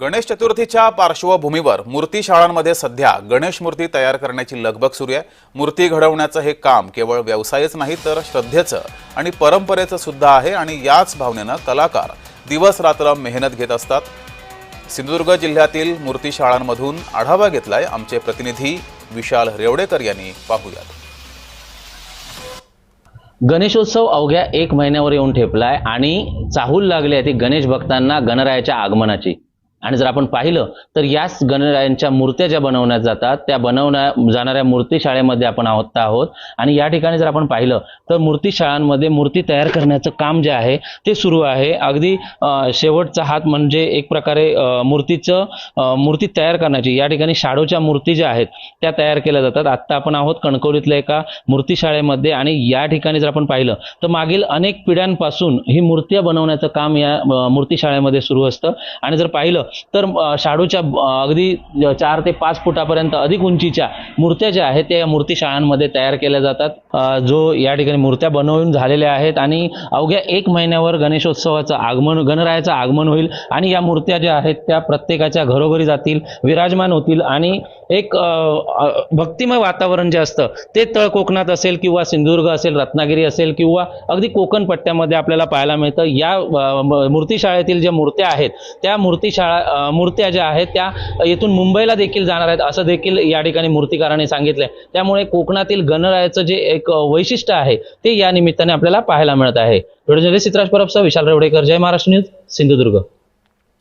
गणेश चतुर्थीच्या पार्श्वभूमीवर मूर्ती शाळांमध्ये सध्या गणेश मूर्ती तयार करण्याची लगबग सुरू आहे. मूर्ती घडवण्याचं हे काम केवळ व्यवसायच नाही तर श्रद्धेचं आणि परंपरेचं सुद्धा आहे आणि याच भावनेनं कलाकार दिवस रात्र मेहनत घेत असतात. सिंधुदुर्ग जिल्ह्यातील मूर्ती शाळांमधून आढावा घेतलाय आमचे प्रतिनिधी विशाल रेवडेकर यांनी. पाहूयात. गणेशोत्सव अवघ्या एक महिन्यावर येऊन ठेपलाय आणि चाहूल लागली आहे ती गणेश भक्तांना गणरायाच्या आगमनाची. आणि जर आपण पाहिलं तर याच गणरायांच्या मूर्त्या ज्या बनवण्यात जातात त्या बनवण्या जाणाऱ्या मूर्ती शाळेमध्ये आपण आहोत आहोत. आणि या ठिकाणी जर आपण पाहिलं तर मूर्ती शाळांमध्ये मूर्ती तयार करण्याचं काम जे आहे ते सुरू आहे. अगदी शेवटचा हात म्हणजे एक प्रकारे मूर्तीचं मूर्ती तयार करण्याची. या ठिकाणी शाडोच्या मूर्ती ज्या आहेत त्या तयार केल्या जातात. आत्ता आपण आहोत कणकवलीतल्या एका मूर्ती शाळेमध्ये आणि या ठिकाणी जर आपण पाहिलं तर मागील अनेक पिढ्यांपासून ही मूर्त्या बनवण्याचं काम या मूर्तीशाळेमध्ये मूर्ती शाळेमध्ये सुरू असतं. आणि जर पाहिलं तर शाडूच्या अगदी चार ते पाच फुटापर्यंत अधिक उंचीच्या मूर्त्या ज्या आहेत त्या या मूर्ती शाळांमध्ये तयार केल्या जातात. जो या ठिकाणी मूर्त्या बनवून झालेल्या आहेत आणि अवघ्या एक महिन्यावर गणेशोत्सवाचं आगमन गणरायाचं आगमन होईल आणि या मूर्त्या ज्या आहेत त्या प्रत्येकाच्या घरोघरी जातील विराजमान होतील आणि एक भक्तिमय वातावरण जे असतं ते तळ कोकणात असेल किंवा सिंधुदुर्ग असेल रत्नागिरी असेल किंवा अगदी कोकण पट्ट्यामध्ये आपल्याला पाहायला मिळतं. या मूर्तीशाळेतील ज्या मूर्त्या आहेत त्या मूर्तीशाळा मूर्त्या ज्या आहेत त्या येथून मुंबईला देखील जाणार आहेत असं देखील या ठिकाणी मूर्तिकारांनी सांगितलंय. त्यामुळे कोकणातील गणरायाचं जे एक वैशिष्ट्य आहे ते या निमित्ताने आपल्याला पाहायला मिळत आहे. व्हिडिओ जर्नलिस्ट चित्राज परबचा विशाल रेवडेकर. जय महाराष्ट्र न्यूज सिंधुदुर्ग.